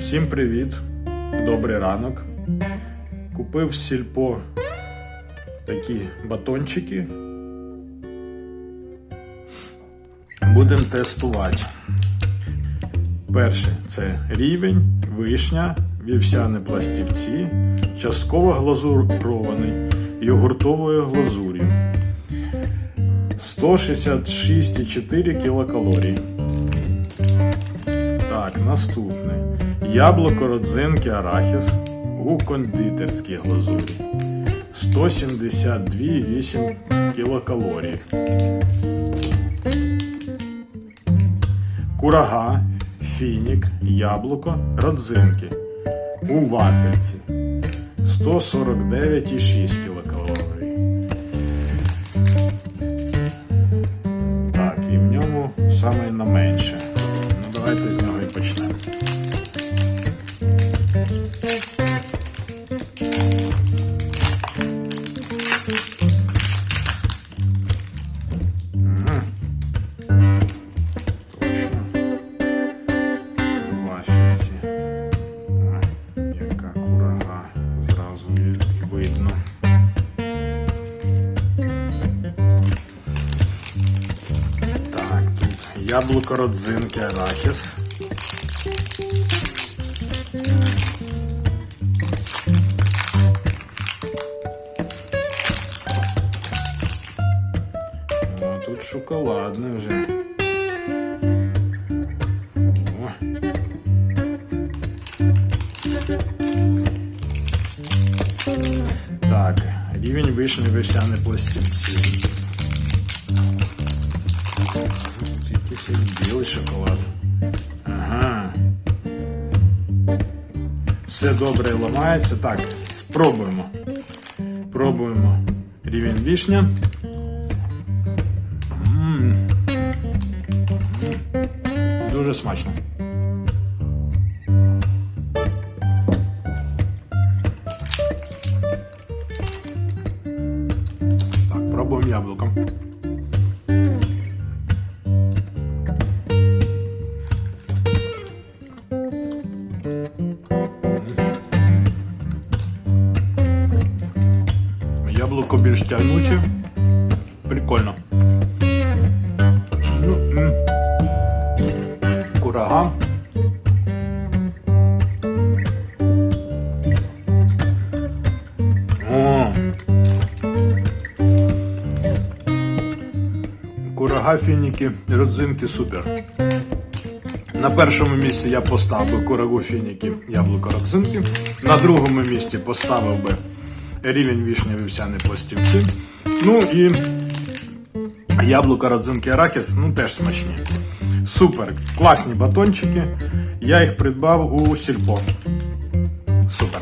Всім привіт! Добрий ранок. Купив в сільпо такі батончики. Будемо тестувати. Перше це рівень, вишня, вівсяні пластівці, частково глазурований йогуртовою глазур'ю. 166,4 кілокалорій. Так, наступне. Яблуко, родзинки, арахіс у кондитерській глазурі. 172,8 кілокалорій. Курага, фінік, яблуко, родзинки. У вафельці. 149,6 кілокалорій. Так, і в ньому саме на менше. Ну, давайте з яблуко, родзинки, арахіс. О, тут шоколадне вже. О. Так, рівень вишні вишняні пластівці. Якийсь білий шоколад. Ага. Все добре ламається. Так, пробуємо. Пробуємо рівень вишня. Дуже смачно. Так, пробуємо яблуком. Яблуко більш тягнуче. Прикольно. Ну. Курага. О. Курага, фініки, родзинки супер. На першому місці я поставив курагу фініки, яблуко родзинки. На другому місці поставив би рівень вішні вівсяні пластівці. Ну і яблуко, родзинки, арахіс, ну теж смачні. Супер, класні батончики. Я їх придбав у сільпо. Супер.